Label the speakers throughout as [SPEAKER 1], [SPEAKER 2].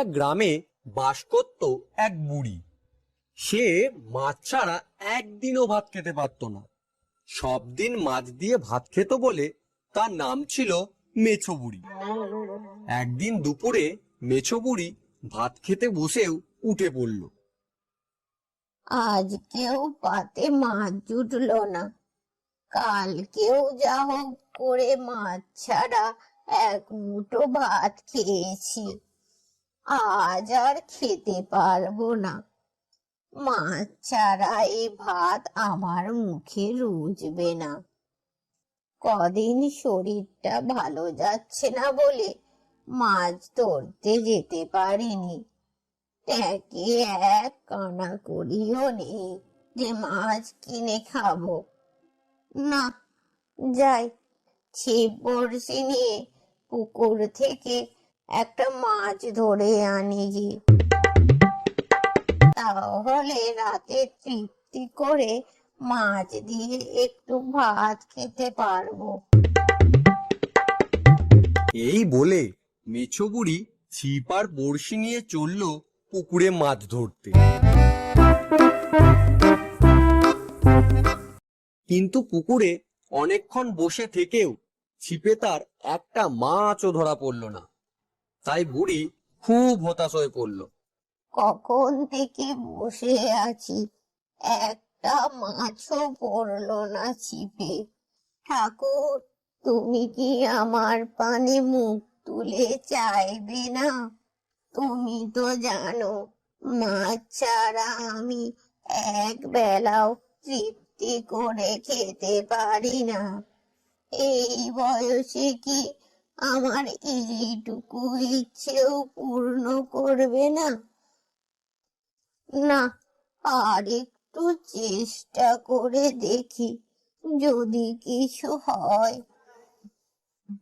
[SPEAKER 1] এক গ্রামে বাস করত এক বুড়ি। সে মাছ ছাড়া একদিনও ভাত খেতে পারত না। সব দিন মাছ দিয়ে ভাত খেত বলে তার নাম ছিল মেছো বুড়ি। একদিন দুপুরে মেছো বুড়ি ভাত খেতে বসেও উঠে পড়ল।
[SPEAKER 2] আজকেও পাতে মাছ জুটলো না। কালকেও যা হোক করে মাছ ছাড়া এক মুঠো ভাত খেয়েছি। আজ আর খেতে পারব না। মাছ ছাড়া এ ভাত আমার মুখে রুজবে না। কদিন শরীরটা ভালো যাচ্ছে না বলে মাছ ধরতে যেতে পারিনি। ট্যাঁকে এক কানা করিও নেই যে মাছ কিনে খাব। না, যাই ছিপ বড়শি নিয়ে পুকুর থেকে একটা মাছ ধরে আনি গিয়ে তাহলে রাতে তৃপ্তি করে মাছ দিয়ে একটু ভাত খেতে পারব।
[SPEAKER 1] এই বলে মেছো বুড়ি ছিপ আর বড়শি নিয়ে চলল পুকুরে মাছ ধরতে। কিন্তু পুকুরে অনেকক্ষণ বসে থেকেও ছিপে তার একটা মাছও ধরা পড়ল না। তাই বুড়ি খুব হতাশ হয়ে পড়ল।
[SPEAKER 2] কখন থেকে বসে আছি? একটা মাছও পড়ল না ছিপে। ঠাকুর, তুমি কি আমার পানে মুখ তুলে চাইবে না? তুমি তো জানো, মাছ ছাড়া আমি এক বেলাও তৃপ্তি করে খেতে পারি না। এই বয়সে কি আমার এইটুকু ইচ্ছেও পূর্ণ করবে না। না, আর একটু চেষ্টা করে দেখি যদি কিছু হয়।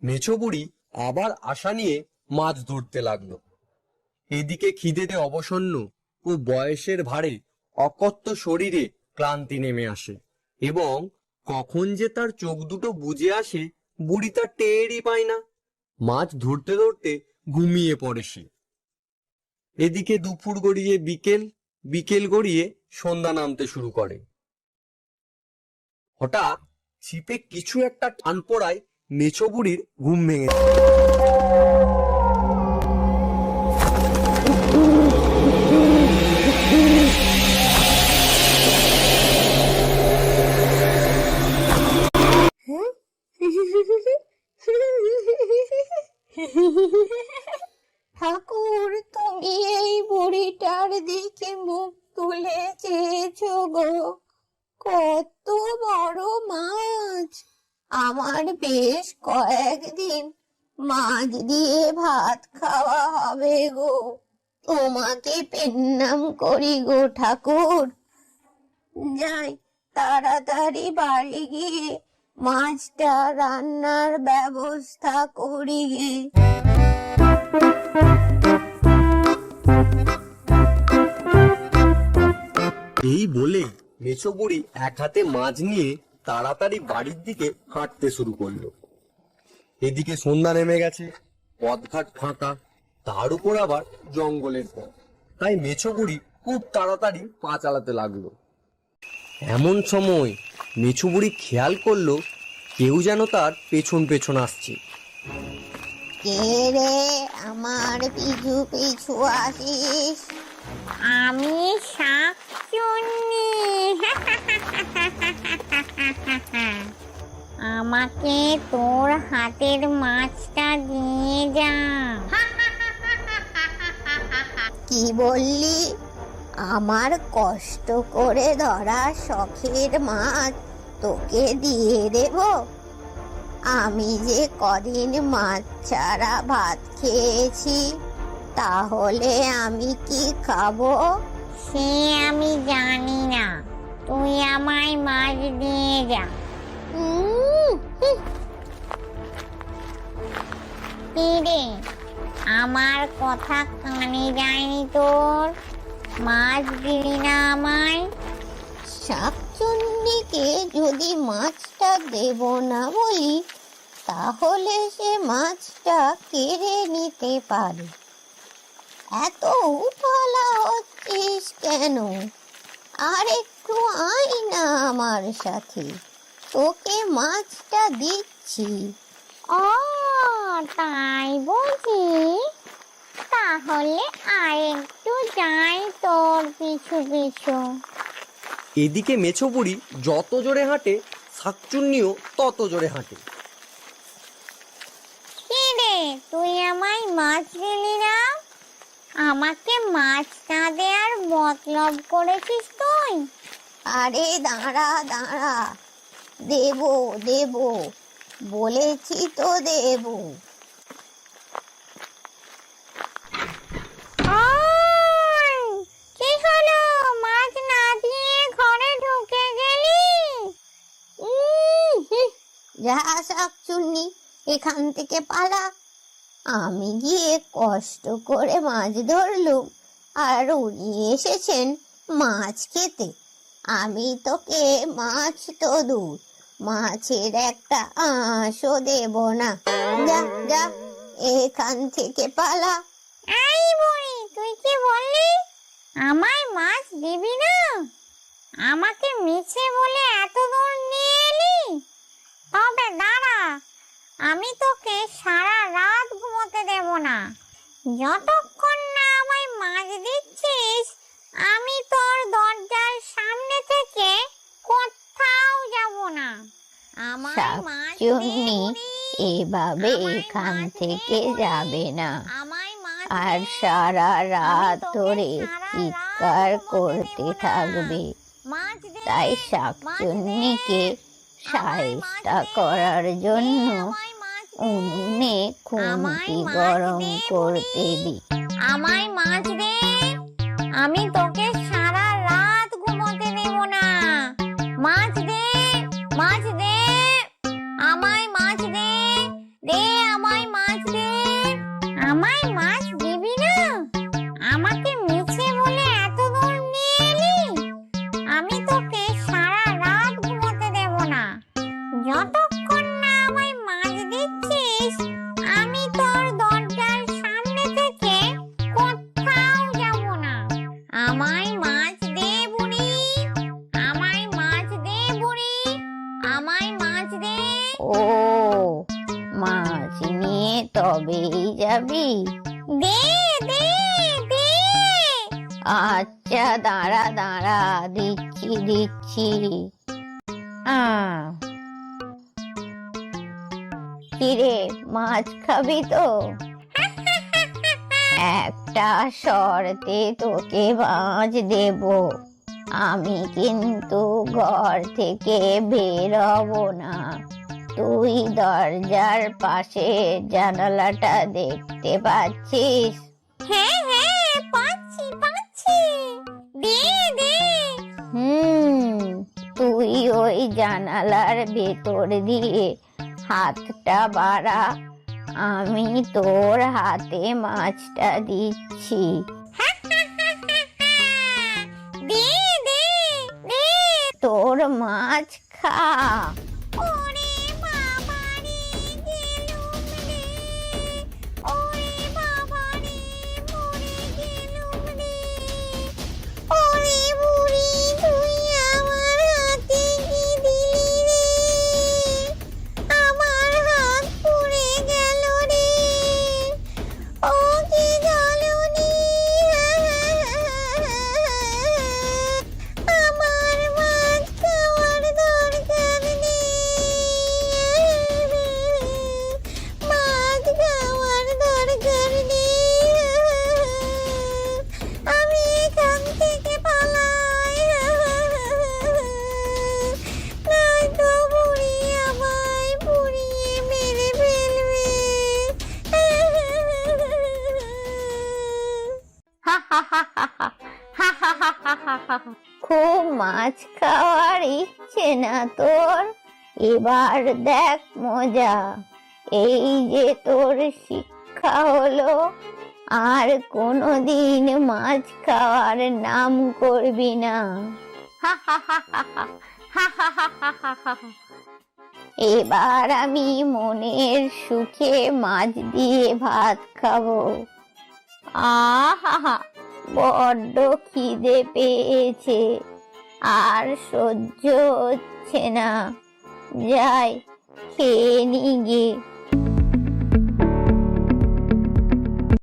[SPEAKER 1] মেছো বুড়ি আবার আশা নিয়ে মাছ ধরতে লাগল। এদিকে খিদেতে অবসন্ন ও বয়সের ভারে অকথ্য শরীরে ক্লান্তি নেমে আসে এবং কখন যে তার চোখ দুটো বুজে আসে বুড়ি তার টেরই পায় না। মাছ ধরতে ধরতে ঘুমিয়ে পড়ে সে। এদিকে দুপুর গড়িয়ে বিকেল বিকেল গড়িয়ে সন্ধ্যা নামতে শুরু করে। হঠাৎ ছিপে কিছু একটা টান পড়ায় বুড়ির ঘুম ভেঙে
[SPEAKER 2] দিকে মুখ তুলে চেয়েছো গো। কত বড় মাছ। আমার বেশ কয়েকদিন মাছ দিয়ে ভাত খাওয়া হবে গো। তোমাকে পেন্নাম করি গো ঠাকুর। যাই তাড়াতাড়ি বাড়ি গিয়ে মাছটা রান্নার ব্যবস্থা করি
[SPEAKER 1] এই বলে মেছো বুড়ি এক হাতে মাছ নিয়ে তাড়াতাড়ি বাড়ির দিকে হাঁটতে শুরু করল। এদিকে সন্ধ্যা নেমে গেছে, পথঘাট ফাঁকা, তার উপর আবার জঙ্গলের পথ। তাই মেছো বুড়ি খুব তাড়াতাড়ি পা চালাতে লাগল। এমন সময় মেছো বুড়ি খেয়াল করল, কেউ যেন তার পেছন পেছন আসছে।
[SPEAKER 2] আমার পিছু পিছু আসিস?
[SPEAKER 3] আমি শাকচুন্নি আমাকে তোর হাতের মাছটা দিয়ে যা।
[SPEAKER 2] কি বললি? আমার কষ্ট করে ধরা শখের মাছ তোকে দিয়ে দেব। আমি যে কদিন মাছ ছাড়া ভাত খেয়েছি, তাহলে আমি কি খাব?
[SPEAKER 3] সে আমি জানি না। তুই আমায় মাছ দিয়ে যা। রে? আমার কথা কানে যায়নি তোর? মাছ দিলি না আমায়?
[SPEAKER 2] শাকচুন্নিকে যদি মাছটা দেব না বলি, তাহলে সে মাছটা কেড়ে নিতে পারে। এত উতলা হচ্ছিস কেন? আর একটু আয় না আমার সাথে। তোকে মাছটা দিচ্ছি।
[SPEAKER 3] ও তাই বুঝি তাহলে আর একটু যাই তোর পিছু পিছু।
[SPEAKER 1] এদিকে মেছো বুড়ি যত জোরে হাঁটে শাকচুন্নিও তত জোরে হাঁটে।
[SPEAKER 3] কি রে তুই আমায় মাছ দিলি? আমাকে মাছ না দেওয়ার মতলব করেছিস তুই?
[SPEAKER 2] আরে দাঁড়া দাঁড়া। দেব দেব। বলেছি তো দেব।
[SPEAKER 3] ওই, কি হলো? মাছ না ঘরে ঢুকে গেলি? উম, হি,
[SPEAKER 2] যা শাকচুন্নি এখান থেকে পালা। আমি গিয়ে কষ্ট করে মাছ ধরলুম আর উনি এসেছেন মাছ খেতে। আমি তোকে মাছ তো দূর, মাছের একটা আঁশও দেব না। যা যা, এখান থেকে পালা।
[SPEAKER 3] এই বুড়ি, তুই কি বললি? আমায় মাছ দিবি না? আমাকে মিছে বলে এত দূর নিয়ে এলি? তবে দাঁড়া, আমি তোকে সারা রাত না যতক্ষণ না আমায় মাছ দিচ্ছিস আমি তোর দরজার সামনে থেকে কোথাও যাব না আমায় মাছ
[SPEAKER 2] এভাবে এখান থেকে যাবে না
[SPEAKER 3] আমায় মাছ
[SPEAKER 2] আর। সারা রাত ধরে চিৎকার করতে। থাকবে
[SPEAKER 3] মাছ দে
[SPEAKER 2] তাই। শাকচুন্নিকে সাহেস্তা করার জন্য। উনুনে খুন্তি গরম করতে দি
[SPEAKER 3] আমায় মাছ দে। আমি তোকে
[SPEAKER 2] ও মাছ নিয়ে তবেই যাবি?
[SPEAKER 3] দে দে দে।
[SPEAKER 2] আচ্ছা দাঁড়া দাঁড়া, দিচ্ছি দিচ্ছি। কিরে, মাছ খাবি তো? একটা শর্তে তোকে মাছ দেব। আমি কিন্তু ঘর থেকে বের হব না। তুই দরজার পাশে জানালাটা দেখতে পাচ্ছিস?
[SPEAKER 3] হ্যাঁ হ্যাঁ পাচ্ছি পাচ্ছি। দে দে।
[SPEAKER 2] হুম তুই ওই জানালার ভেতর দিয়ে হাতটা বাড়া। আমি তোর হাতে মাছটা দিচ্ছি।
[SPEAKER 3] দে দে দে।
[SPEAKER 2] তোর মাছ খা।
[SPEAKER 3] মাছ খাওয়ার
[SPEAKER 2] ইচ্ছে না তোর এবার দেখ মজা এই যে তোর শিক্ষা হলো আর কোনোদিন মাছ খাওয়ার নাম করবি না এবার আমি মনের সুখে মাছ দিয়ে ভাত খাব আহা বড্ড খিদে পেয়েছে আর সহ্য হচ্ছে না। যাই খেয়ে নিয়ে